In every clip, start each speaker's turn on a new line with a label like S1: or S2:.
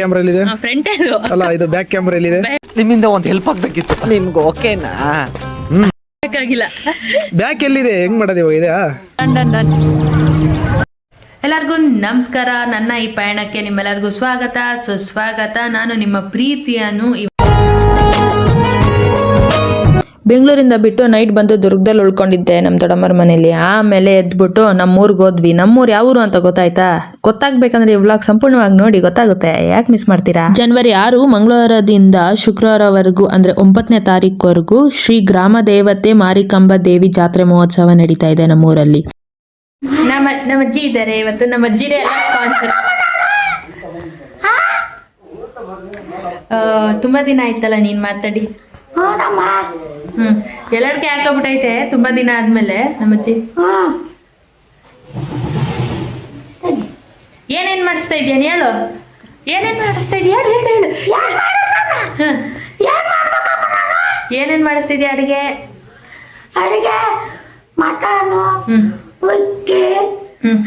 S1: Camera ಎಲ್ಲಿದೆ?
S2: Front ಅದು.
S1: ಅಲ್ಲ ಇದು ಬ್ಯಾಕ್ ಕ್ಯಾಮ್ರಾ ಎಲ್ಲಿದೆ?
S3: ನಿಮ್ಮಿಂದ ಒಂದು ಹೆಲ್ಪ್ ಆಗ್ಬೇಕಿತ್ತು. ನಿಮ್ಗೆ ಓಕೆನಾ
S1: ಬ್ಯಾಕ್ ಎಲ್ಲಿದೆ? ಹೆಂಗ್ ಮಾಡೋದು ಇವಾಗ ಇದಾ
S2: ಡನ್ ಡನ್ ಡನ್. ಎಲ್ಲರಿಗೂ ನಮಸ್ಕಾರ. ನನ್ನ ಈ ಪಯಣಕ್ಕೆ ನಿಮ್ಮೆಲ್ಲರಿಗೂ ಸ್ವಾಗತ. ಸುಸ್ವಾಗತ. ನಾನು ನಿಮ್ಮ ಪ್ರೀತಿಯನ್ನು ಬೆಂಗಳೂರಿಂದ ಬಿಟ್ಟು ನೈಟ್ ಬಂದು ದುರ್ಗದಲ್ಲಿ ಉಳ್ಕೊಂಡಿದ್ದೆ ನಮ್ಮ ದೊಡ್ಡಮ್ಮರ ಮನೇಲಿ. ಆಮೇಲೆ ಎದ್ಬಿಟ್ಟು ನಮ್ಮೂರಿಗೆ ಹೋದ್ವಿ. ನಮ್ಮೂರು ಯಾವ ಊರು ಅಂತ ಗೊತ್ತಾಯ್ತಾ? ಗೊತ್ತಾಗ್ಬೇಕಂದ್ರೆ ಈ ವ್ಲಾಗ್ ಸಂಪೂರ್ಣವಾಗಿ ನೋಡಿ ಗೊತ್ತಾಗುತ್ತೆ. ಯಾಕೆ ಮಿಸ್ ಮಾಡ್ತೀರಾ? ಜನವರಿ ಆರು ಮಂಗಳವಾರದಿಂದ ಶುಕ್ರವಾರವರೆಗೂ ಅಂದ್ರೆ ಒಂಬತ್ತನೇ ತಾರೀಕುವರೆಗೂ ಶ್ರೀ ಗ್ರಾಮ ದೇವತೆ ಮಾರಿಕಂಬ ದೇವಿ ಜಾತ್ರೆ ಮಹೋತ್ಸವ ನಡೀತಾ ಇದೆ ನಮ್ಮೂರಲ್ಲಿ. ನಮ್ಮ ನಮ್ಮ ಅಜ್ಜಿ ಇದ್ದಾರೆ ಇವತ್ತು. ನಮ್ಮ ಅಜ್ಜಿನೇ ಎಲ್ಲ ಸ್ಪಾನ್ಸರ್ ತುಂಬಾ ದಿನ ಆಯ್ತಲ್ಲ ನೀನ್ ಮಾತಾಡಿ. ಹ್ಮ್. ಎಲ್ಲರಿಗೆ ಹಾಕೋಬಿಟ್ಟೈತೆ ತುಂಬಾ ದಿನ ಆದ್ಮೇಲೆ ನಮ್ಮಜ್ಜಿ ಏನೇನ್ ಮಾಡಿಸ್ತಾ ಇದೀಯ ಹೇಳು? ಏನೇನ್ ಮಾಡಿಸ್ತಾ ಇದೀಯ? ಹೇಳು? ಹೇಳು ಹೇಳು ಮಾಡಿಸ್ತಾ ಏನೇನ್ ಮಾಡಿಸ್ತಿದ್ಯಾ ಅಡಿಗೆ?
S4: ಅಡಿಗೆ ಮಟನು ಉಕ್ಕಿ.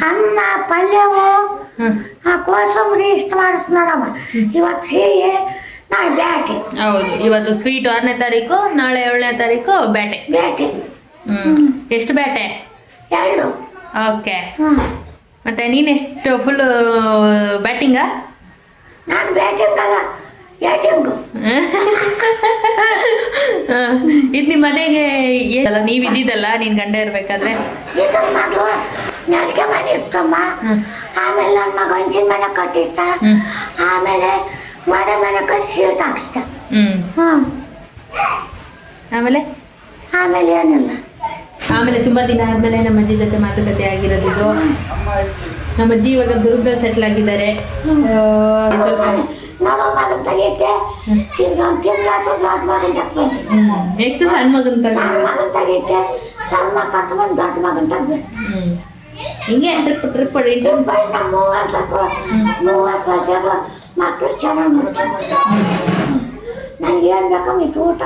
S4: ಅನ್ನ ಪಲ್ಯವು ಕೋಸಂಬರಿ ಇಷ್ಟು ಮಾಡಿಸ್ ನೋಡಮ್ಮ. ಇವತ್ತು ಸಿಹಿ ಬ್ಯಾಟಿ.
S2: ಹೌದು ಇವತ್ತು ಸ್ವೀಟ್ ಆರನೇ ತಾರೀಕು ನಾಳೆ ಏಳನೇ ತಾರೀಕು ಬ್ಯಾಟೆ.
S4: ಬ್ಯಾಟಿ.
S2: ಹ್ಮ್ ಎಷ್ಟು ಬ್ಯಾಟೆ?
S4: ಎರಡು.
S2: ಓಕೆ. ಮತ್ತೆ ನೀನ್ ಎಷ್ಟು ಫುಲ್ ಬ್ಯಾಟಿಂಗಾ
S4: ನಾನು ಬ್ಯಾಟಿಂಗ್ ಅಲ್ಲ ಬ್ಯಾಟಿಂಗು
S2: ಇದು ನಿಮ್ಮ ಮನೆಗೆ ಏನಲ್ಲ ನೀವು ಇದ್ದಿದ್ದಲ್ಲ ನೀನ್ ಗಂಡ ಇರ್ಬೇಕಾದ್ರೆ?
S4: ಇದನ್ನ ಮಗಳು ನೆಲಕ್ಕೆ ಮನೆ ಇರ್ತಮ್ಮ ಆಮೇಲೆ ನನ್ನ ಮಗ ಹಂಚಿನ ಮನೆ ಕಟ್ಟಿರ್ತ. ಆಮೇಲೆ ಸೀಟ್ ಹಾಕ್ಸ್ತ
S2: ಹ್ಮ್.
S4: ಹ್ಞೂ
S2: ಆಮೇಲೆ?
S4: ಆಮೇಲೆ ಏನಿಲ್ಲ.
S2: ಆಮೇಲೆ ತುಂಬಾ ದಿನ ಆದ್ಮೇಲೆ ನಮ್ಮ ಅಜ್ಜಿ ಜೊತೆ ಮಾತುಕತೆ ಆಗಿರೋದಿದ್ದು ನಮ್ಮ ಅಜ್ಜಿ ಇವಾಗ ದುರ್ಗದಲ್ಲಿ ಸೆಟ್ಲ್ ಆಗಿದ್ದಾರೆ. ಸ್ವಲ್ಪ ಎಷ್ಟು ಸಣ್ಣ ಮಗನ್
S4: ಸಣ್ಣ ತೆಗಿತೆ ಮಗ ಕಟ್ಕೊಂಡು ದೊಡ್ಡ ಮಗನ್ ತಗ್ಬೇಕು
S2: ಹಿಂಗೆ ಟ್ರಿಪ್ ಟ್ರಿಪ್ ಹೊಡಿ
S4: ಮೂವತ್ತು ಮೂವತ್ತು ವರ್ಷ ಮಕ್ಕಳು ಚೆನ್ನಾಗಿ ನನಗೆ ಏನು ಬೇಕಮ್ಮ ಇಷ್ಟು ಊಟ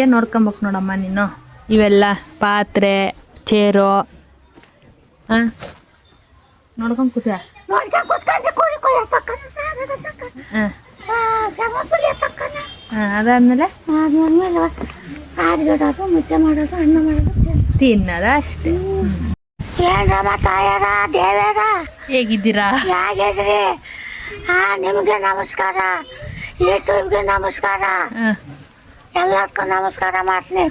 S2: ಏನ್ ನೋಡ್ಕೊಬೇಕು ನೋಡಮ್ಮ ನೀನು? ಇವೆಲ್ಲ ಪಾತ್ರೆ ಚೇರು ಹಾ ನೋಡ್ಕೊಂಡು ಕೂತ ಅದಾದ್ಮೇಲೆ?
S4: ಆಡ್ಗಿಡೋದು ಮುದ್ದೆ ಮಾಡೋದು ಅನ್ನ ಮಾಡೋದು
S2: ತಿನ್ನದ ಅಷ್ಟೇ
S4: ಏನ್ರಮ್ಮ ತಾಯರ ದೇವೇರ.
S2: ಹೇಗಿದ್ದೀರಾ?
S4: ಹೇಗಿದ್ರಿ? ಹಾ ನಿಮಗೆ ನಮಸ್ಕಾರ. ಯೂಟ್ಯೂಬ್ಗೆ ನಮಸ್ಕಾರ. ಎಲ್ಲದಕ್ಕೂ ನಮಸ್ಕಾರ ಮಾಡ್ತೀನಿ.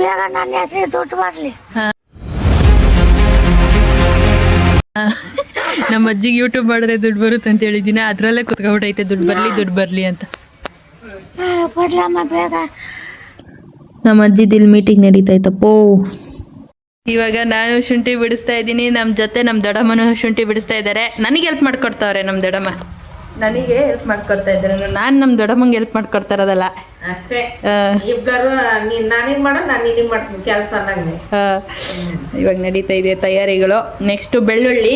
S4: ಬೇಗ ನನ್ನ ಹೆಸರು ದುಡ್ಡು ಬರಲಿ
S2: ನಮ್ಮ ಅಜ್ಜಿಗೆ ಯೂಟ್ಯೂಬ್ ಮಾಡಿದ್ರೆ ದುಡ್ಡು ಬರುತ್ತೆ ಅಂತ ಹೇಳಿದ್ದೀನಿ. ಅದ್ರಲ್ಲೇ ಕುತ್ಕೊಬಿಟ್ಟೈತೆ ದುಡ್ಡು ಬರಲಿ ದುಡ್ಡು ಬರಲಿ ಅಂತ.
S4: ಕೊಡ್ಲಮ್ಮ ಬೇಗ.
S2: ನಮ್ಮ ಅಜ್ಜಿದಿಲ್ ಮೀಟಿಂಗ್ ನಡೀತೈತಪ್ಪೋ ಇವಾಗ ನಾನು ಶುಂಠಿ ಬಿಡಿಸ್ತಾ ಇದ್ದೀನಿ. ನಮ್ಮ ಜೊತೆ ನಮ್ಮ ದೊಡ್ಡಮ್ಮನೂ ಶುಂಠಿ ಬಿಡಿಸ್ತಾ ಇದ್ದಾರೆ. ನನಗೆ ಹೆಲ್ಪ್ ಮಾಡ್ಕೊಡ್ತಾವ್ರೆ ನಮ್ಮ ದೊಡ್ಡಮ್ಮ. ನನಗೆ ಹೆಲ್ಪ್ ಮಾಡ್ಕೊಡ್ತಾ ಇದ್ದಾರೆ ನಾನು ನಮ್ಮ ದೊಡ್ಡಮ್ಮಂಗೆ ಹೆಲ್ಪ್ ಮಾಡ್ಕೊಡ್ತಾ ಇರೋದಲ್ಲ.
S5: ಅಷ್ಟೇ. ಇಬ್ಬರು ನನಗೆ ನನಗ್ ಮಾಡೋ ನಾನು ನಿನಗ್ ಮಾಡ್ತೀನಿ ಕೆಲಸ
S2: ಇವಾಗ ನಡೀತಾ ಇದೆ ತಯಾರಿಗಳು. ನೆಕ್ಸ್ಟು ಬೆಳ್ಳುಳ್ಳಿ.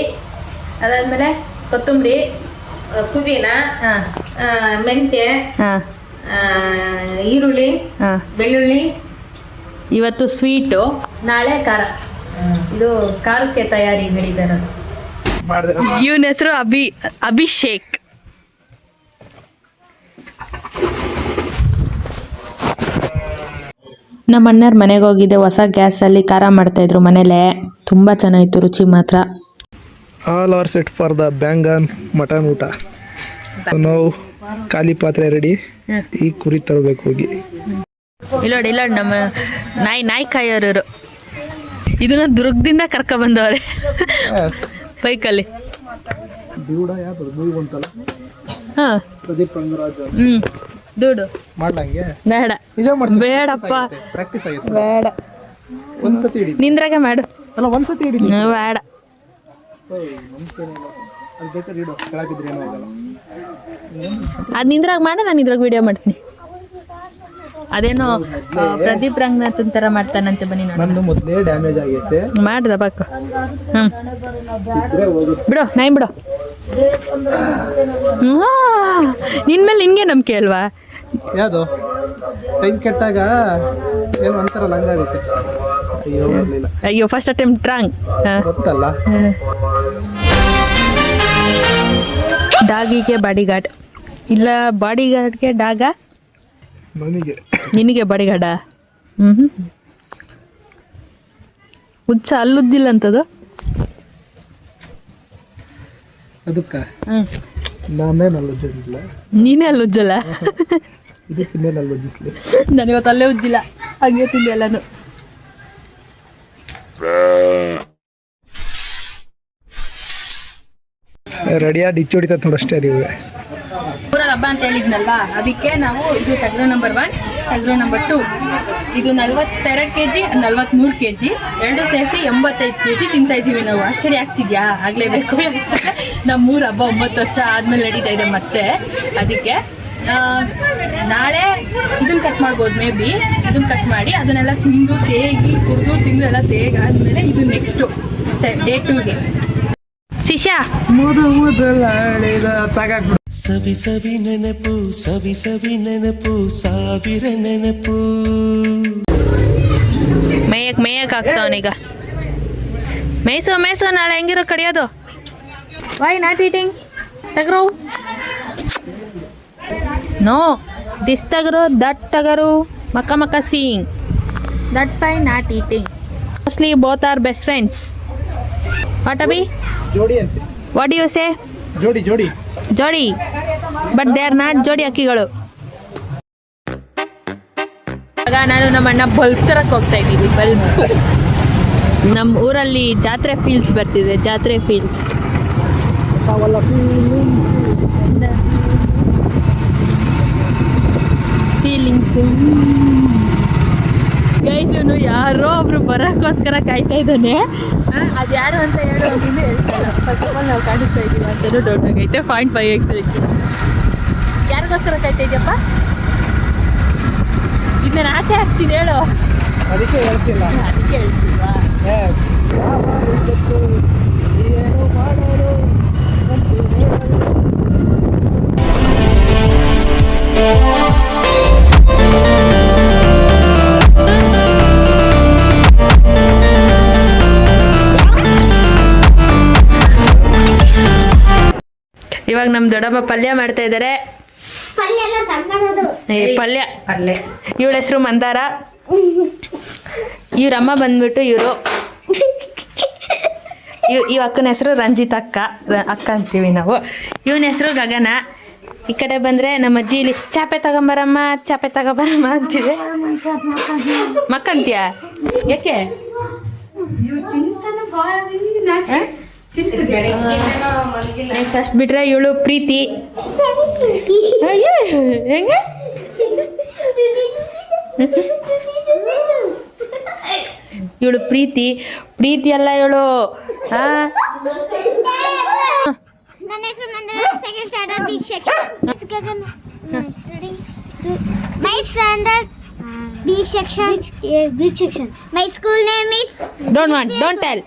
S2: ಅದಾದ್ಮೇಲೆ ಕೊತ್ತಂಬರಿ
S5: ಪುದೀನ ಮೆಂತ್ಯ
S2: ಹಾಂ
S5: ಈರುಳ್ಳಿ ಬೆಳ್ಳುಳ್ಳಿ
S2: ಇವತ್ತು ಸ್ವೀಟು ನಾಳೆ ಖಾರ. ಇದು ಖಾರಕ್ಕೆ ತಯಾರಿ ಹೇಳಿದಾರ ಇವನ ಹೆಸರು ಅಭಿ ಅಭಿಷೇಕ್. ನಮ್ಮ ಅಣ್ಣರ ಮನೆಗೆ ಹೋಗಿದ್ದೆ ಹೊಸ ಗ್ಯಾಸಲ್ಲಿ ಖಾರ ಮಾಡ್ತಾ ಇದ್ರು ಮನೇಲೆ. ತುಂಬಾ ಚೆನ್ನಾಗಿತ್ತು ರುಚಿ ಮಾತ್ರ.
S1: All are set for the ಬ್ಯಾಂಗನ್ mutton ಊಟ. ನಾವು ಖಾಲಿ ಪಾತ್ರೆ ರೆಡಿ ಈ ಕುರಿ ತರಬೇಕು ಹೋಗಿ.
S2: ಇಲ್ಲೋಡಿ ಇಲ್ಲೋಡಿ ನಮ್ಮ ನಾಯಿ ನಾಯಿ ಕಾಯೋರು ಇದನ್ನ ದುರ್ಗದಿಂದ ಕರ್ಕ ಬಂದವ್ರೆ. ಬೈಕಲ್ಲಿ. ಹಾಂ. ಹ್ಞೂ
S1: ಮಾಡ್ಲಂಗೆ?
S2: ಬೇಡ. ಬೇಡಪ್ಪ. ಬೇಡ. ನಿಂದ್ರಾಗೆ ಮಾಡು. ಬೇಡ.
S1: ಅದು
S2: ನಿಂದ್ರಾಗ ಮಾಡು ನಾನು ಇದ್ರಾಗ ವಿಡಿಯೋ ಮಾಡ್ತೀನಿ. ಅದೇನೋ ಪ್ರದೀಪ್ ರಂಗನಾಥನ್ ತರ ಮಾಡ್ತಾನಂತೆ ಬನ್ನಿ ನೋಡಿ.
S1: ನಂದು ಮೊದಲೇ ಡ್ಯಾಮೇಜ್ ಆಗೈತೆ.
S2: ಮಾಡ್ದ ಬಾಕು ಹ್ಞೂ ಬಿಡು ನಾಯಿ ಬಿಡು. ನಿನ್ ಮೇಲೆ ನಿನ್ಗೆ ನಂಬಿಕೆ ಅಲ್ವಾ?
S1: ಯಾವುದು? ಟೈಮ್ ಕೆಟ್ಟಾಗ ಏನು ಅಂತಾರಲ್ಲ ಹಂಗಾಗುತ್ತೆ. ಅಯ್ಯೋ
S2: ಫಸ್ಟ್ ಅಟೆಂಪ್ಟ್ ರಾಂಗ್
S1: ಗೊತ್ತಲ್ಲ.
S2: ಡಾಗಿಗೆ ಬಾಡಿ ಗಾರ್ಡ್ ಇಲ್ಲ ಬಾಡಿಗಾರ್ಡ್ಗೆ ಡಾಗ?
S1: ನನಗೆ.
S2: ನಿನಗೆ ಬಡಿಗಡ? ಹ್ಞೂ ಹ್ಞೂ ಹುಚ್ಚ ಅಲ್ಲುದ್ದಿಲ್ಲ ಅಂತದು?
S1: ಅದಕ್ಕ?
S2: ನಾನೇನು
S1: ನಾನೇ ನಲ್ಲೊಜ್ಜಿಲ್ಲ
S2: ನೀನೇ ಅಲ್ಲುಜ್ಜಲ್ಲ
S1: ಇದಕ್ಕೆ ಇನ್ನೇನು ನಲ್ಲೊಜ್ಜಿಸ್ಲಿ
S2: ನಾನು ಇವತ್ತು ಅಲ್ಲೇ ಉಜ್ಜಿಲ್ಲ. ಹಾಗೆ ತಿಂದೆ ಎಲ್ಲಾನು.
S1: ರೆಡಿಯಾಗಿ ಡಿಚ್ಚಿ ಹೊಡಿತ ನೋಡಷ್ಟೇ ಅದೀವಿ
S2: ಊರಲ್ಲಿ ಹಬ್ಬ ಅಂತ ಹೇಳಿದ್ನಲ್ಲ, ಅದಕ್ಕೆ ನಾವು ಇದು ಟಗ್ರೋ ನಂಬರ್ ಒನ್ ಟಗ್ರೋ ನಂಬರ್ ಟು ಇದು ನಲ್ವತ್ತೆರಡು ಕೆ ಜಿ ನಲ್ವತ್ತ್ಮೂರು ಕೆ ಜಿ ಎರಡು ಸೇರಿಸಿ ಎಂಬತ್ತೈದು ಕೆ ಜಿ ತಿಂತಾ ಇದ್ದೀವಿ ನಾವು. ಆಶ್ಚರ್ಯ ಆಗ್ತಿದ್ಯಾ? ಆಗಲೇಬೇಕು. ನಮ್ಮ ಮೂರು ಹಬ್ಬ ಒಂಬತ್ತು ವರ್ಷ ಆದಮೇಲೆ ನಡೀತಾ ಇದೆ ಮತ್ತೆ. ಅದಕ್ಕೆ ನಾಳೆ ಇದನ್ನ ಕಟ್ ಮಾಡ್ಬೋದು ಮೇ ಬಿ ಇದನ್ನ ಕಟ್ ಮಾಡಿ ಅದನ್ನೆಲ್ಲ ತಿಂದು, ತೇಗಿ, ಕುಡಿದು ತಿಂದು ಎಲ್ಲ ತೇಗಾದ್ಮೇಲೆ ಇದು ನೆಕ್ಸ್ಟು ಡೇ ಟೂಗೆ ಶಿಷ್ಯ?
S6: ಸವಿ ಸವಿ ನೆನಪು ಸವಿ ಸವಿ ನೆನಪು ಸಾವಿರ ನೆನಪು.
S2: ಮೇಯಕ್ ಮೇಯಕ್ ಆಗ್ತಾವನೀಗ ಮೇಯ್ಸೋ ಮೇಯ್ಸೋ ನಾಳೆ ಹೆಂಗಿರೋ ಕಡಿಯೋದು? ವೈ ನಾಟ್ ಈಟಿಂಗ್ ತಗರು. ನೋ ದಿಸ್ ತಗರು ದಟ್ ಟಗರು ಮಕ್ಕ ಮಕ್ಕ seeing that's why not eating mostly both are best friends what ಅಬಿ
S1: ಜೋಡಿ ಅಂತ.
S2: ವಾಟ್ ಯು ಸೇ
S1: ಜೋಡಿ ಜೋಡಿ.
S2: ಜೋಡಿ. ಬಟ್ ದೇ ಆರ್ ನಾಟ್ ಜೋಡಿ ಅಕ್ಕಿಗಳು. ಆಗ ನಾನು ನಮ್ಮ ಅಣ್ಣ ಬಲ್ಬ್ ತರಕ್ಕೆ ಹೋಗ್ತಾ ಇದ್ದೀವಿ ಬಲ್ಬ್ ನಮ್ಮ ಊರಲ್ಲಿ ಜಾತ್ರೆ ಫೀಲ್ಸ್ ಬರ್ತಿದೆ ಜಾತ್ರೆ ಫೀಲ್ಸ್ ಫೀಲಿಂಗ್ಸು ಗೈಸ್ ಇವನು ಯಾರೋ ಒಬ್ರು ಬರೋಕ್ಕೋಸ್ಕರ ಕಾಯ್ತಾ ಇದ್ದಾನೆ. ಅದು ಯಾರು ಅಂತ ಹೇಳೋ ಹೇಳ್ತಾರೆ. ಹೇಳ್ತಾಯಿಲ್ಲ ಫಸ್ಟ್ ಆಫ್ ಆಲ್ ನಾವು ಕಾಣಿಸ್ತಾ ಇದ್ದೀವಿ ಅಂತಲೂ ಡೌಟ್ ಆಗೈತೆ. ಪಾಯಿಂಟ್ ಫೈವ್ ಎಕ್ಸ್ ಯಾರಿಗೋಸ್ಕರ ಕಾಯ್ತಾ ಇದೆಯಪ್ಪ? ಇದನ್ನ ನಾನು ಆಚೆ ಹಾಕ್ತೀನಿ ಹೇಳು.
S1: ಅದಕ್ಕೆ ಹೇಳ್ತಿಲ್ಲ.
S2: ಅದಕ್ಕೆ ಹೇಳ್ತೀವಾ? ಇವಾಗ ನಮ್ಮ ದೊಡ್ಡಮ್ಮ ಪಲ್ಯ ಮಾಡ್ತಾ ಇದ್ದಾರೆ
S7: ಪಲ್ಯ ಎಲ್ಲ ಸಣ್ಣದು
S2: ಏ, ಪಲ್ಯ.
S5: ಅಲ್ಲೇ
S2: ಇವಳ ಹೆಸರು ಮಂದಾರ. ಇವ್ರಮ್ಮ ಬಂದ್ಬಿಟ್ಟು ಇವರು. ಇವ್ ಅಕ್ಕನ ಹೆಸರು ರಂಜಿತ್ ಅಕ್ಕ ಅಕ್ಕ ಅಂತೀವಿ ನಾವು. ಇವನ ಹೆಸರು ಗಗನ. ಈ ಕಡೆ ಬಂದ್ರೆ ನಮ್ಮ ಅಜ್ಜಿ ಇಲ್ಲಿ ಚಾಪೆ ತಗೊಂಬರಮ್ಮ ಚಾಪೆ ತಗೊಂಬರಮ್ಮ ಅಂತಿದೆ. ಮಕ್ಕಂತೀಯ? ಯಾಕೆ? ಆಯ್ತು ಅಷ್ಟು ಬಿಟ್ರೆ ಇವಳು ಪ್ರೀತಿ. ಹೆಂಗ ಹೆಂಗೆ? ಇವಳು ಪ್ರೀತಿ. ಪ್ರೀತಿ ಅಲ್ಲ ಇವಳು ಹಾ
S7: ನನ್ನ ಹೆಸರು Mandira second standard B section my standard B section B section my school name is
S2: don't want don't tell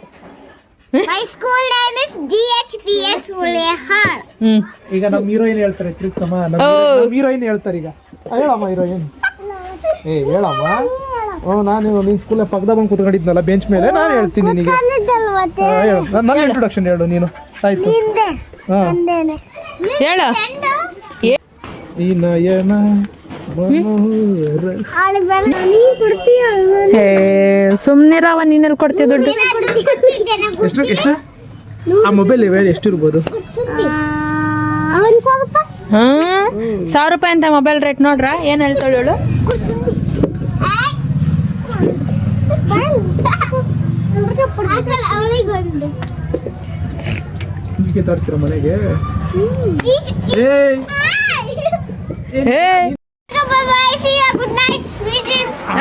S7: my school name is G H P S
S2: ಹ್ಞೂ
S1: ಈಗ ನಮ್ಮ ಹೀರೋಯಿನ್ ಹೇಳ್ತಾರೆ ತಿರ್ಗ್ಸಮ್ಮ. ನಮ್ಮ ಹೀರೋಯಿನ್ ಹೇಳ್ತಾರೆ ಈಗ. ಹೇಳಮ್ಮ ಹೀರೋಯಿನ್ ಏ ಹೇಳಮ್ಮ. ಓ ನಾನು ನಿನ್ನ ಸ್ಕೂಲ್ ಪಕ್ಕದ ಬಂದು ಕೂತ್ಕೊಂಡಿದ್ನಲ್ಲ ಬೆಂಚ್ ಮೇಲೆ. ನಾನು ಹೇಳ್ತೀನಿ ನಿನಗೆ. ನನ್ನ- ಇಂಟ್ರೊಡಕ್ಷನ್ ಹೇಳು. ನೀನು ಆಯ್ತು. ಹಾಂ.
S2: ಹೇಳು.
S1: ಈ ನಯನ ಮನೋಹರ
S2: ಸುಮ್ಮನಿರವ ನೀನಲ್ಲಿ ಕೊಡ್ತೀವಿ ದುಡ್ಡು?
S1: ಎಷ್ಟು ಎಷ್ಟು? ಆ ಮೊಬೈಲ್ ಇವೆ ಎಷ್ಟಿರ್ಬೋದು?
S7: ಇರ್ಬೋದು
S2: ಹ್ಞೂ ಸಾವಿರ ರೂಪಾಯಿ ಅಂತ ಮೊಬೈಲ್ ರೇಟ್ ನೋಡ್ರ ಏನು ಹೇಳ್ತಾಳೆ ಹೇಳು?
S1: ಮನೆಗೆ?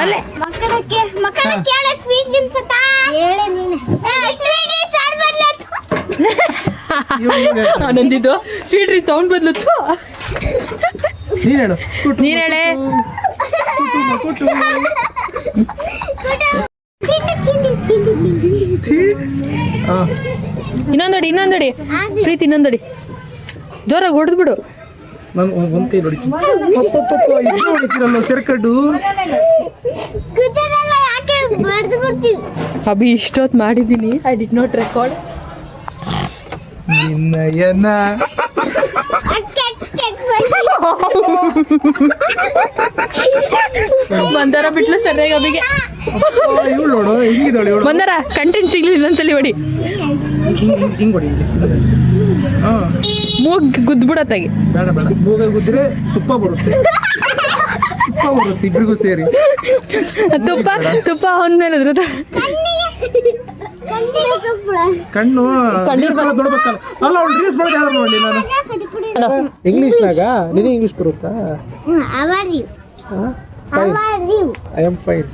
S2: ಅಲ್ಲೇ.
S7: ಮಕ್ಕಳ ಕೇಳ ಸ್ವೀಟ್ ಹೇಳೆ ನೀನು. ಸ್ವೀಟ್
S2: ಆನಂದಿದ್ದು ಸ್ವೀಟ್ ರೀ ಸೌಂಡ್ ಬದಲತ್ತು.
S1: ನೀನು ಹೇಳು.
S2: ನೀನ್ ಇನ್ನೊಂದಡಿ ಇನ್ನೊಂದಡಿ. ಪ್ರೀತಿ ಇನ್ನೊಂದಡಿ. ಜೋರಾಗಿ ಹೊಡೆದ್ಬಿಡು
S1: ನಾನು ಒಂದು ನೋಡಿ ಇದು ಸೆರ್ಕಡ್ಡು.
S2: ಅಭಿ ಇಷ್ಟೊತ್ತು ಮಾಡಿದ್ದೀನಿ. ಐ ಡಿಡ್ ನಾಟ್ ರೆಕಾರ್ಡ್
S1: ನಿನ್ನ ಬಂದಾರ
S2: ಮಂದಾರ ಬಿಟ್ಲು ಸರಿಯಾಗಿ
S1: ಅಭಿಗೆ. ಬಂದಾರ
S2: ಮಂದಾರ ಕಂಟೆಂಟ್ ಸಿಗ್ಲಿ ಇನ್ನೊಂದ್ಸಲಿ ಹೊಡಿ. ಮೂಗ್ ಗುದ್ಬಿಡತ್ತಾಗಿ
S1: ಬೇಡ ಬೇಡ. ಮೂಗ ಗುದ್ದಿರೆ ತುಪ್ಪ ಬರುತ್ತೆ. ಇಬ್ರಿಗೂ ಸೇರಿ.
S2: ತುಪ್ಪ ತುಪ್ಪ ಅವನ ಮೇಲೆ ಉದುರುತ್ತ
S1: ಕಣ್ಣು ನೋಡ್ಬೇಕಲ್ಲ. ಅಲ್ಲ ಅವ್ಳು ರೀಲ್ಸ್ ಮಾಡಿ ಯಾರು ನೋಡಿ ನಾನು? ಇಂಗ್ಲೀಷ್ನಾಗ? ನಿನಗೆ ಇಂಗ್ಲೀಷ್ ಬರುತ್ತಾ? ಐ ಆಮ್ ಫೈನ್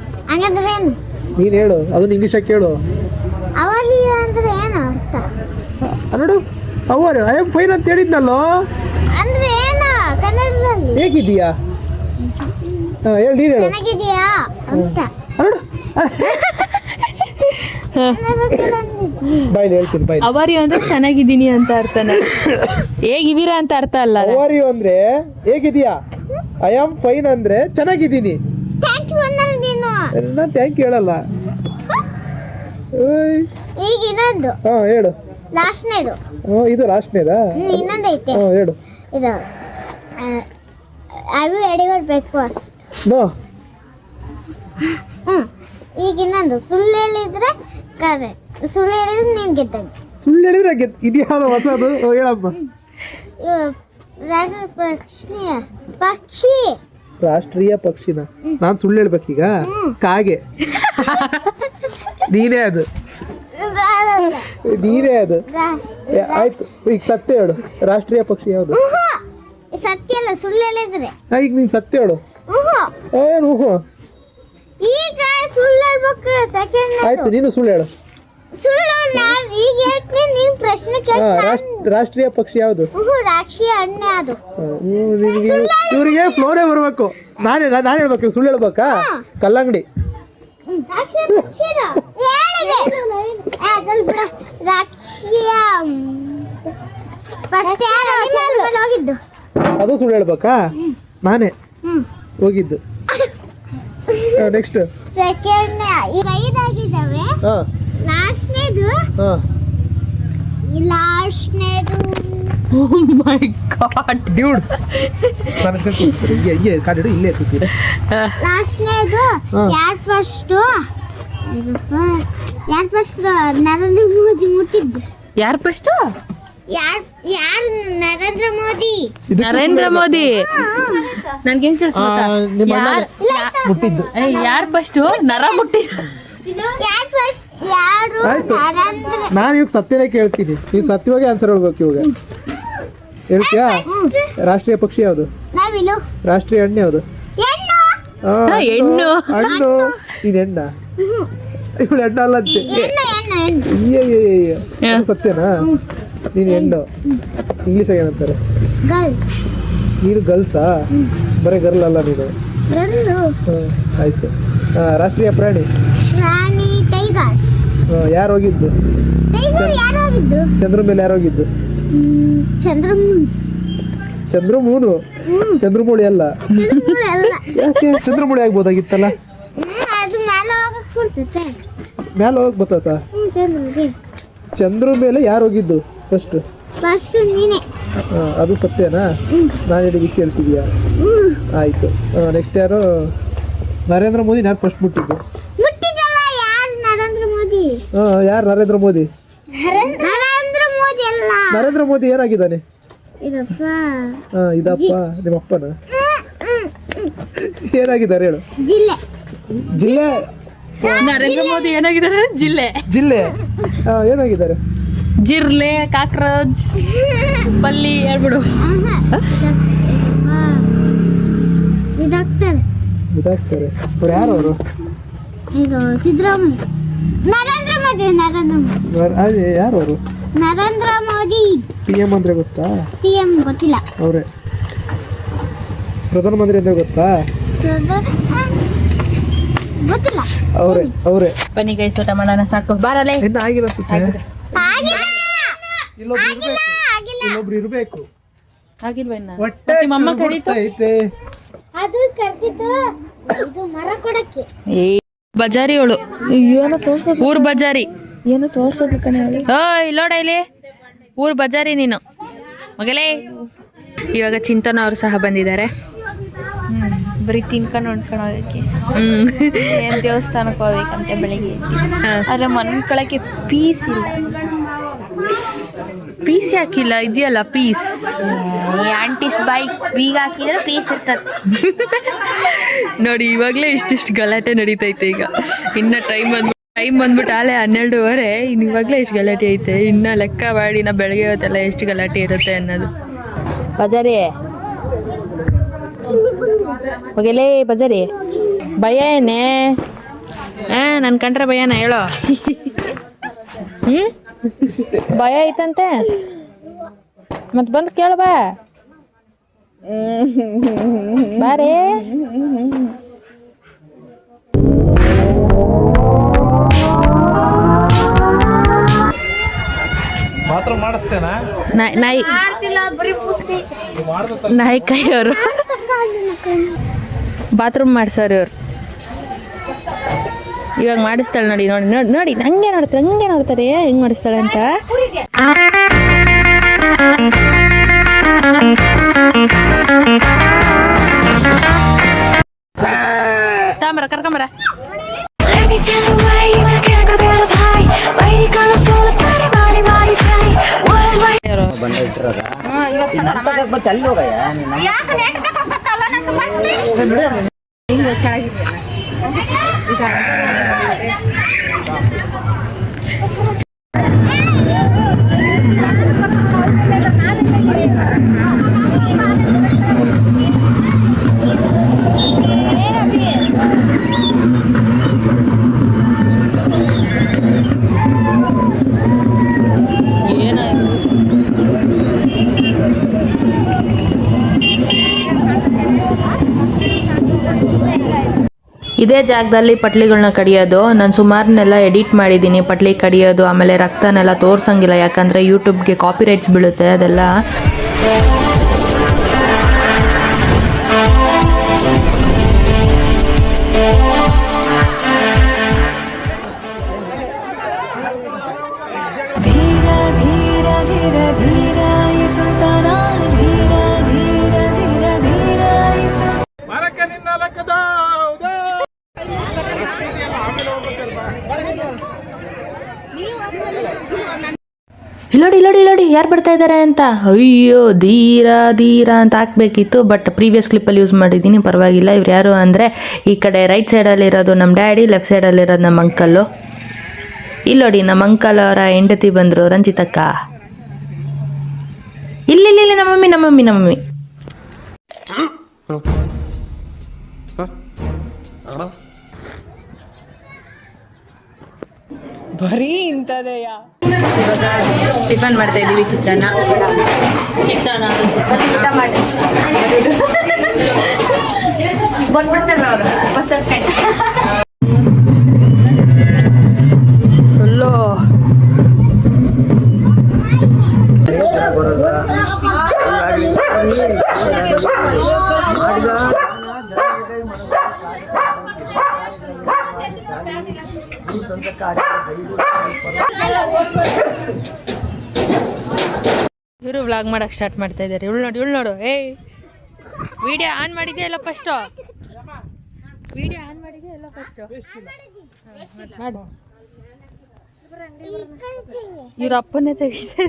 S1: ನೀನು ಹೇಳು ಅದನ್ನ ಇಂಗ್ಲೀಷಾಗಿ ಕೇಳು.
S7: ಅವರಿ ಅಂದ್ರೆ ಏನು ಅರ್ಥ
S1: ನೋಡು. ಅವರು ಐ ಆಮ್ ಫೈನ್ ಅಂತ ಹೇಳಿದ್ನಲ್ಲೋ?
S7: ಅಂದ್ರೆ ಏನು? ಕನ್ನಡದಲ್ಲಿ.
S1: ಹಾಂ ಹೇಳಿ ನೀನು ಹೇಳು.
S7: ಚೆನ್ನಾಗಿದೆಯಾ ಅಂತ.
S1: ನೋಡು. ಬಾಯ್ಲಿ ಹೇಳ್ತೀನಿ ಬಾಯ್
S2: ಅವರಿ ಅಂದ್ರೆ ಚೆನ್ನಾಗಿದ್ದೀನಿ ಅಂತ ಅರ್ಥನ ಹೇಗಿದ್ದೀರಾ ಅಂತ ಅರ್ಥ ಅಲ್ಲ
S1: ಅವರ್ ಯು ಅಂದ್ರೆ ಹೇಗಿದೀಯಾ ಐ ಆಮ್ ಫೈನ್ ಅಂದ್ರೆ ಚೆನ್ನಾಗಿದ್ದೀನಿ.
S7: ಥ್ಯಾಂಕ್ ಯು ಅನ್ನಲ್ಲ ನೀನು.
S1: ಥ್ಯಾಂಕ್ ಯು ಹೇಳಲ್ಲ. ಓಯ್.
S7: ಈಗ ಇನ್ನೊಂದು.
S1: ಹಾಂ ಹೇಳು.
S7: ಲಾಸ್ಟ್ನೇದು.
S1: ಹ್ಞೂ ಇದು ಲಾಸ್ಟ್ನೇದಾ?
S7: ಇನ್ನೊಂದು ಐತೆ
S1: ಹ್ಞೂ ಹೇಳು.
S7: ಇದು ಐ ವಿಲ್ ಎಡಿವರ್ ಬ್ರೇಕ್ಫಾಸ್ಟ್ ಹ್ಞೂ ಈಗ ಇನ್ನೊಂದು ಸುಳ್ಳು ಹೇಳಿದ್ರೆ ಕರೆ. ಸುಳ್ಳು ಹೇಳಿದ್ರೆ ನೀನು ಗೆದ್ದಂಗೆ
S1: ಸುಳ್ಳು ಹೇಳಿದ್ರೆ ಗೆದ್ ಇದ್ಯಾವ್ದು ಹೊಸದು? ಓ, ಹೇಳಮ್ಮ
S7: ಇವ್ ರಾಷ್ಟ್ರ ಪಕ್ಷಿ ಪಕ್ಷಿ.
S1: ರಾಷ್ಟ್ರೀಯ ಪಕ್ಷಿನ? ನಾನು ಸುಳ್ಳು ಹೇಳ್ಬೇಕೀಗ ಕಾಗೆ. ನೀನೇ ಅದು. ನೀನೇ ಅದು. ಏ, ಆಯ್ತು. ಈಗ ಸತ್ಯ ಹೇಳು. ರಾಷ್ಟ್ರೀಯ ಪಕ್ಷಿ ಯಾವುದು?
S7: ಸತ್ಯ ಅಲ್ಲ ಸುಳ್ಳು ಹೇಳಿದ್ರೆ
S1: ಆ, ಈಗ ನೀನು ಸತ್ಯ ಹೇಳು. ಏನು ಹ್ಞೂ
S7: ಈಗ ಸುಳ್ಳು ಹೇಳ್ಬೇಕು ಸೆಕೆಂಡ್
S1: ಆಯ್ತು ನೀನು ಸುಳ್ಳು ಹೇಳು.
S7: ಸುಳ್ಳು ನಾನು ಈಗ ಹೇಳ್ತೀನಿ ನೀನು ಪ್ರಶ್ನೆ ಕೇಳ್ತೀನಿ.
S1: ರಾಷ್ಟ್ರ ರಾಷ್ಟ್ರೀಯ ಪಕ್ಷಿ ಯಾವುದು?
S7: ಹ್ಞೂ ರಾಕ್ಷಿ ಅಣ್ಣೆ ಅದು.
S1: ಇವರಿಗೆ ಫ್ಲೋರೇ ಬರಬೇಕು. ನಾನೇ ನಾನು ಹೇಳ್ಬೇಕು ಸುಳ್ಳು ಹೇಳ್ಬೇಕಾ? ಕಲ್ಲಂಗಡಿ.
S7: ಪಕ್ಷಿನ ಹೇಳಿದೆ. ಏ, ಅದ್ರಲ್ಲಿ ಬಿಡು. ರಾಕ್ಷಿಯ ಫಸ್ಟ್ ಯಾರು ಚಂದ್ರ ಹೋಗಿದ್ದು?
S1: ಅದು ಸುಳ್ಳು ಹೇಳ್ಬೇಕಾ? ನಾನೇ.
S7: ಹ್ಮ್.
S1: ಹೋಗಿದ್ದು. ನೆಕ್ಸ್ಟ್
S7: ಸೆಕೆಂಡ್ ಈಗ ಐದಾಗಿದ್ದಾವೆ
S1: ಹಾಂ.
S7: ಲಾಸ್ಟ್ನೇದು ಓ
S2: ಮೈ ಗಾಡ್
S1: ಡ್ಯೂಡ್ ಕಾಡಿಡು ಇಲ್ಲೇ
S7: ಲಾಸ್ಟ್ನೇದು. ಯಾರು ಫಸ್ಟು ಯಾರು ಫಸ್ಟ್ ಮುಟ್ಟಿದ್ದು.
S2: ಯಾರು ಫಸ್ಟ್
S7: ಯಾರು ಯಾರು ನರೇಂದ್ರ ಮೋದಿ?
S2: ನರೇಂದ್ರ ಮೋದಿ.
S1: ನಿಮ್ಮ ಮುಟ್ಟಿದ್ದು.
S2: ಯಾರು ಫಸ್ಟ್ ನರ ಮುಟ್ಟಿ
S7: ಯಾರು ಫಸ್ಟ್ ಯಾರು
S1: ಆಯ್ತು.
S7: ನರೇಂದ್ರ?
S1: ನಾನು ಇವಾಗ ಸತ್ಯನೇ ಕೇಳ್ತೀನಿ. ನೀವು ಸತ್ಯವಾಗಿ ಆನ್ಸರ್ ಹೇಳ್ಬೇಕು ಇವಾಗ. ಹೇಳ್ತೀಯಾ? ರಾಷ್ಟ್ರೀಯ ಪಕ್ಷಿ ಯಾವುದು?
S7: ನಾವಿಲು.
S1: ರಾಷ್ಟ್ರೀಯ ಹಣ್ಣು ಯಾವುದು?
S7: ಹೆಣ್ಣು.
S1: ಆ,
S2: ಹೆಣ್ಣು.
S1: ಹಣ್ಣು. ಇದು ಹೆಣ್ಣ? ಇವಳು ಹೆಣ್ಣ ಅಲ್ಲಂತೆ
S7: ಹೆಣ್ಣು.
S1: ಅದು ಸತ್ಯನಾ? ನೀನು ಹೆಣ್ಣು. ಇಂಗ್ಲೀಷ್ ಏನಂತಾರೆ
S7: ಗರ್ಲ್ಸ್
S1: ನೀನು ಗರ್ಲ್ಸಾ ಬರೀ ಗರ್ಲ್ ಅಲ್ಲ ನೀನು.
S7: ಗರ್ಲು
S1: ಆಯಿತು. ರಾಷ್ಟ್ರೀಯ ಪ್ರಾಣಿ?
S7: ರಾಣಿ ಟೈಗರ್
S1: ಆ, ಯಾರು ಹೋಗಿದ್ದು?
S7: ಟೈಗರ್ ಯಾರು ಹೋಗಿದ್ದು?
S1: ಚಂದ್ರ ಮೇಲೆ ಯಾರು ಹೋಗಿದ್ದು?
S7: ಹ್ಮ್, ಚಂದ್ರಮುನ್
S1: ಚಂದ್ರಮೂನು ಚಂದ್ರಮೂಳಿ ಅಲ್ಲ.
S7: ಚಂದ್ರಮುನ್ ಅಲ್ಲ.
S1: ಯಾಕೆ? ಚಂದ್ರಮೂಳಿ ಆಗ್ಬೋದಾಗಿತ್ತಲ್ಲ?
S7: ಹ್ಮ್, ಅದು ಮೇಲೆ ಹೋಗಕ್ ಕೊಡ್ತೈತೆ
S1: ಮ್ಯಾಲ ಹೋಗಿ ಬತ್ತಾತ
S7: ಹ್ಞೂ ಚಂದ್ರಿಗೆ
S1: ಚಂದ್ರ ಮೇಲೆ ಯಾರು ಹೋಗಿದ್ದು? ಫಸ್ಟ್
S7: ಫಸ್ಟ್ ನೀನೆ.
S1: ಅದು ಸತ್ಯನಾ? ನಾನು ಹೇಳಿದ್ದು ಕೇಳ್ತಿದ್ಯಾ? ಆಯಿತು. ನೆಕ್ಸ್ಟ್ ಯಾರು? ನರೇಂದ್ರ ಮೋದಿ ನಾನು ಫಸ್ಟ್ ಮುಟ್ಟಿದ್ದು.
S7: ಯಾರು ನರೇಂದ್ರ ಮೋದಿ?
S1: ಹಾಂ ಯಾರು ನರೇಂದ್ರ ಮೋದಿ?
S7: ನರೇಂದ್ರ ಮೋದಿ ಅಲ್ಲ.
S1: ನರೇಂದ್ರ ಮೋದಿ ಏನಾಗಿದ್ದಾನೆ?
S7: ಇದಪ್ಪ.
S1: ಹಾಂ ಇದಪ್ಪ ನಿಮ್ಮ ಅಪ್ಪನ ಏನಾಗಿದ್ದಾರೆ ಹೇಳು.
S7: ಜಿಲ್ಲೆ.
S1: ಜಿಲ್ಲೆ?
S2: ನರೇಂದ್ರ ಮೋದಿ ಏನಾಗಿದ್ದಾರೆ? ಜಿಲ್ಲೆ.
S1: ಜಿಲ್ಲೆ? ಹಾಂ ಏನಾಗಿದ್ದಾರೆ?
S2: ಜಿರ್ಲೆ ಕಾಕ್ರೋಚ್ ಪಲ್ಲಿ ಹೇಳ್ಬಿಡು.
S7: ಡಾಕ್ಟರ್
S1: ಇದಾಗ್ತಾರೆ ಅವ್ರು ಯಾರು ಅವರು?
S7: ಇದು ಸಿದ್ದರಾಮಯ್ಯ. ನರೇಂದ್ರ ಮೋದಿ ನರೇಂದ್ರ ಮೋದಿ.
S1: ಅದೇ ಯಾರು ಅವರು?
S7: ನರೇಂದ್ರ ಮೋದಿ.
S1: ಪಿ ಎಂ ಅಂದ್ರೆ ಗೊತ್ತಾ?
S7: ಪಿ ಎಂ ಗೊತ್ತಿಲ್ಲ.
S1: ಅವರೇ. ಪ್ರಧಾನಮಂತ್ರಿ ಅಂದ್ರೆ ಗೊತ್ತಾ?
S7: ಗೊತ್ತಿಲ್ಲ.
S1: ಅವರೇ ಅವರೇ.
S2: ಬನ್ನಿ ಕೈ ಸೋಟ ಮಾಡೋಣ ಸಾಕು. ಬಾರಲೆ.
S1: ಇನ್ನು ಆಗಿಲ್ಲ ಅನ್ಸುತ್ತೆ. ಇಲ್ಲೊಬ್ರು ಇರ್ಬೇಕು.
S7: ಆಗಿಲ್ಲ.
S1: ಇಲ್ಲೊಬ್ರು ಇರಬೇಕು.
S2: ಆಗಿಲ್ವ ಇನ್ನ?
S1: ಹೊಟ್ಟೆ
S2: ನಿಮ್ಮಮ್ಮ ಕರೀತು?
S1: ಐತೆ
S7: ಅದು ಕರ್ದಿದ್ದು ಇದು ಮರ ಕೊಡಕ್ಕೆ.
S2: ಏ ಬಜಾರಿ ಅವಳು. ಏನೋ ಊರ್ ಬಜಾರಿ. ಏನೋ ತೋರ್ಸೋದು ಕಣೆ ಅವಳು. ಇಲ್ಲಿ. ಊರು ಬಜಾರಿ ನೀನು. ಮಗಲೇ ಇವಾಗ ಚಿಂತನ ಅವರು ಸಹ ಬಂದಿದ್ದಾರೆ.
S8: ಬರೀ ತಿನ್ಕೊಂಡು ಉಣ್ಕೊಳೋದಕ್ಕೆ
S2: ಹ್ಮ್.
S8: ಏನ್ ದೇವಸ್ಥಾನಕ್ಕೆ ಹೋಗ್ಬೇಕಂತೆ ಬೆಳಿಗ್ಗೆ
S2: ಹಾ.
S8: ಆದ್ರೆ ಮನ್ಕೊಳಕ್ಕೆ ಪೀಸ್ ಇಲ್ಲ.
S2: ಪೀಸ್ ಹಾಕಿಲ್ಲ ಇದೆಯಲ್ಲ ಪೀಸ್?
S8: ಆಂಟಿಸ್ ಬೈಕ್ ಬೀಗ ಹಾಕಿದ್ರೆ ಪೀಸ್ ಇರ್ತದೆ.
S2: ನೋಡಿ ಇವಾಗಲೇ ಇಷ್ಟಿಷ್ಟು ಗಲಾಟೆ ನಡೀತೈತೆ ಈಗ. ಇನ್ನು ಟೈಮ್ ಬಂದು ಟೈಮ್ ಬಂದ್ಬಿಟ್ಟು ಆಲೆ ಹನ್ನೆರಡುವರೆ ಇನ್ನು ಇವಾಗಲೇ ಎಷ್ಟು ಗಲಾಟೆ ಐತೆ. ಇನ್ನು ಲೆಕ್ಕ ಮಾಡಿ ನಾ ಬೆಳಗ್ಗೆ ಹೊತ್ತೆಲ್ಲ ಎಷ್ಟು ಗಲಾಟೆ ಇರುತ್ತೆ ಅನ್ನೋದು. ಬಜಾರಿ ಹೋಗಲೇ ಬಜಾರಿ ಭಯ ಏನೇ? ಹಾ ನನ್ ಕಂಡ್ರೆ ಭಯನ ಹೇಳೋ. ಹ್ಮ್? ಭಯ ಐತಂತೆ? ಮತ್ ಬಂದು ಕೇಳ ಬಾ. ಬಾರೇ
S1: ಮಾತ್ರ ಮಾಡಿಸ್ತೇನಾ?
S2: ನಾಯಿ ನಾಯಿ ನಾಯಿ ಕೈಯವರು. ಬಾತ್ರೂಮ್ ಮಾಡ್ಸಾರ ಇವ್ರು. ಇವಾಗ ಮಾಡಿಸ್ತಾಳೆ ನೋಡಿ ನೋಡಿ ನೋಡಿ ನೋಡಿ ನಂಗೆ ನೋಡ್ತಾರೆ ಹಂಗೆ ನೋಡ್ತಾರೆ ಹೆಂಗ್ ಮಾಡಿಸ್ತಾಳೆ ಅಂತ. ತಾಂಬರ ಕರ್ಕೊಂಬರ.
S9: Càng.
S2: ಇದೇ ಜಾಗದಲ್ಲಿ ಪಟ್ಲಿಗಳನ್ನ ಕಡಿಯೋದು. ನಾನು ಸುಮಾರನ್ನೆಲ್ಲ ಎಡಿಟ್ ಮಾಡಿದ್ದೀನಿ ಪಟ್ಲಿ ಕಡಿಯೋದು, ಆಮೇಲೆ ರಕ್ತನೆಲ್ಲ ತೋರ್ಸಂಗಿಲ್ಲ. ಯಾಕಂದರೆ ಯೂಟ್ಯೂಬ್ಗೆ ಕಾಪಿರೈಟ್ಸ್ ಬೀಳುತ್ತೆ ಅದೆಲ್ಲ. ಇಲ್ಲೋಡಿ ಇಲ್ಲೋಡಿ ಇಲ್ಲೋಡಿ, ಯಾರು ಬರ್ತಾ ಇದ್ದಾರೆ ಅಂತ? ಅಯ್ಯೋ ಧೀರಾ ಧೀರ ಅಂತ ಹಾಕ್ಬೇಕಿತ್ತು ಬಟ್ ಪ್ರೀವಿಯಸ್ ಕ್ಲಿಪ್ಪಲ್ಲಿ ಯೂಸ್ ಮಾಡಿದ್ದೀನಿ, ಪರವಾಗಿಲ್ಲ. ಇವ್ರು ಯಾರು ಅಂದರೆ, ಈ ಕಡೆ ರೈಟ್ ಸೈಡಲ್ಲಿರೋದು ನಮ್ಮ ಡ್ಯಾಡಿ ಲೆಫ್ಟ್ ಸೈಡಲ್ಲಿರೋದು ನಮ್ಮ ಅಂಕಲ್ಲು ಇಲ್ಲೋಡಿ ನಮ್ಮ ಅಂಕಲ್ ಅವರ ಹೆಂಡತಿ ಬಂದರು, ರಂಜಿತಕ್ಕ. ಇಲ್ಲಿ, ಇಲ್ಲ ನಮ್ಮ ಮಮ್ಮಿ ನಮ್ಮ ಮಮ್ಮಿ ನಮ್ಮ ಮಮ್ಮಿ ಟಿಫನ್ ಮಾಡ್ತಾ ಇದ್ದೀವಿ ಚಿತ್ರಾನ್ನ. ಚಿತ್ರಾನ್ನ. ಫುಲ್ಲು. ಇವರು ವ್ಲಾಗ್ ಮಾಡಕ್ ಸ್ಟಾರ್ಟ್ ಮಾಡ್ತಾ ಇದ್ದಾರೆ ಇವಳು ನೋಡಿ ಇವಳು ನೋಡು. ಏಯ್ ವಿಡಿಯೋ ಆನ್ ಮಾಡಿದ್ಯಾ ಫಸ್ಟು ವಿಡಿಯೋ ಆನ್ ಮಾಡಿದ್ಯಾ ಫಸ್ಟು ಮಾಡು. ಇವ್ರ ಅಪ್ಪನೇ ತೆಗಿತಾ